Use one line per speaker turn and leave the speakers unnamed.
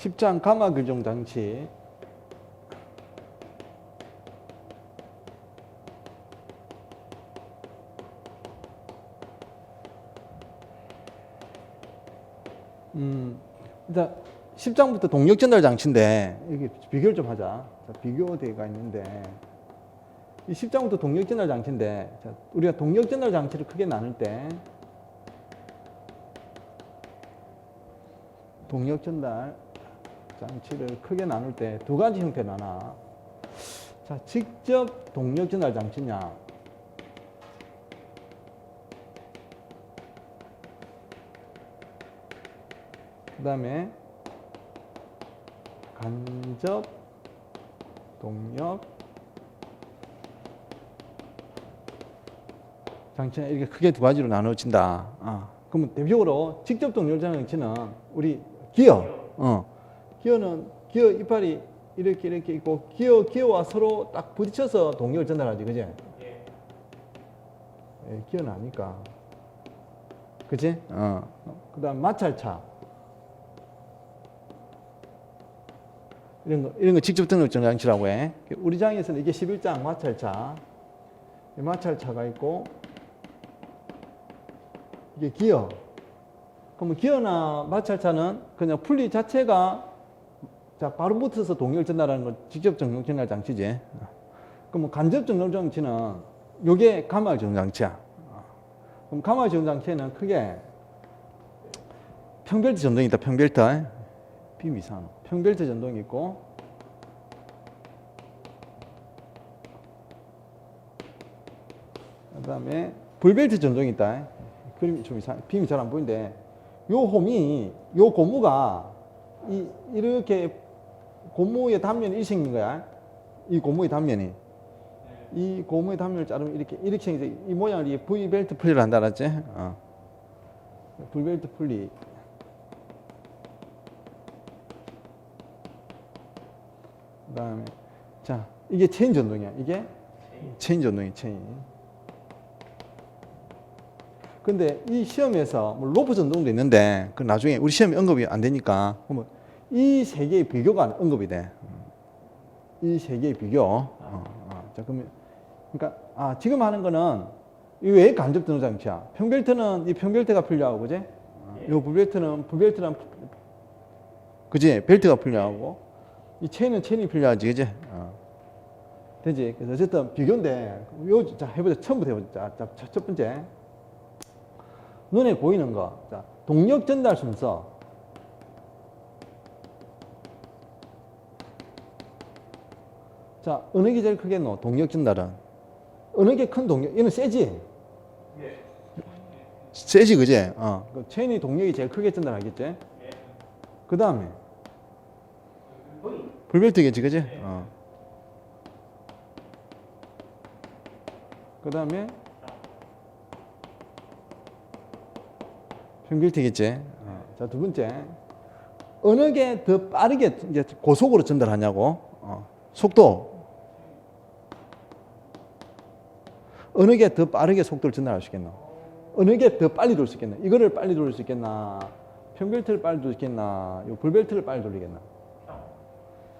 십장 가마 교정 장치. 음, 일단 10장부터 동력 전달 장치인데 이게 비교를 좀 하자. 자, 비교대가 있는데 이 10장부터 동력 전달 장치인데 자, 우리가 동력 전달 장치를 크게 나눌 때 동력 전달 장치를 크게 나눌 때 두 가지 형태로 나눠. 자, 직접 동력 전달 장치냐? 그 다음에 간접 동력 장치는 이렇게 크게 두 가지로 나눠진다. 아, 그러면 대표적으로 직접 동력 장치는 우리 기어, 어, 기어는 기어 이빨이 이렇게 이렇게 있고 기어 기어와 서로 딱 부딪혀서 동력을 전달하지, 그지? 예, 기어는 아니까, 그지? 어. 그다음 마찰차. 이런 거, 이런 거 직접 등록 장치라고 해. 우리 장에서는 이게 11장 마찰차. 이 마찰차가 있고, 이게 기어. 그러면 기어나 마찰차는 그냥 풀리 자체가 자, 바로 붙어서 동력을 전달하는 건 직접 정력 전달 장치지. 그러면 간접 정력 장치는 요게 가마 정력 장치야. 그럼 가마 정력 장치에는 크게 평벨트 전동이 있다. 평벨트. 비미상. 평벨트 전동이 있고 그다음에 불벨트 전동이 있다. 그림이 좀 이상, 빔이 잘 안 보이는데 요 홈이 요 고무가 이 이렇게 고무의 단면이 생긴 거야. 이 고무의 단면이 이 고무의 단면을 자르면 이렇게 이렇게 생겨서 이 모양을 이 V 벨트 풀리를 한다 알았지? 어. V 벨트 풀리. 그다음에 자 이게 체인 전동이야. 이게 체인 전동이 체인. 근데 이 시험에서 뭐 로프 전동도 있는데 그 나중에 우리 시험에 언급이 안 되니까 그러면 이 세 개의 비교가 언급이 돼. 이 세 개의 비교. 어, 어. 자 그러면 그러니까 아 지금 하는 거는 이왜 간접 등록 장치야? 평벨트는 이 평벨트가 필요하고 그지? 어, 이 불벨트는 불벨트랑 그지? 벨트가 필요하고 이 체인은 체인이 필요하지 그지? 어. 되지? 그래서 어쨌든 비교인데 요, 자 해보자 처음부터 해보자. 자, 자, 첫- 첫 번째 눈에 보이는 거. 자, 동력 전달 순서. 자, 어느 게 제일 크겠노? 동력 전달은. 어느 게 큰 동력? 얘는 세지? 세지, 그지? 어. 그 체인이 동력이 제일 크게 전달하겠지? 그 다음에. 불벨트겠지, 그지? 어. 그 다음에. 평균되겠지. 어. 자, 두 번째. 어느 게 더 빠르게 이제 고속으로 전달하냐고. 어. 속도. 어느 게 더 빠르게 속도를 전달할 수 있겠나? 어느 게 더 빨리 돌 수 있겠나? 이거를 빨리 돌릴 수 있겠나? 평벨트를 빨리 있겠나? 요 불벨트를 빨리 돌리겠나?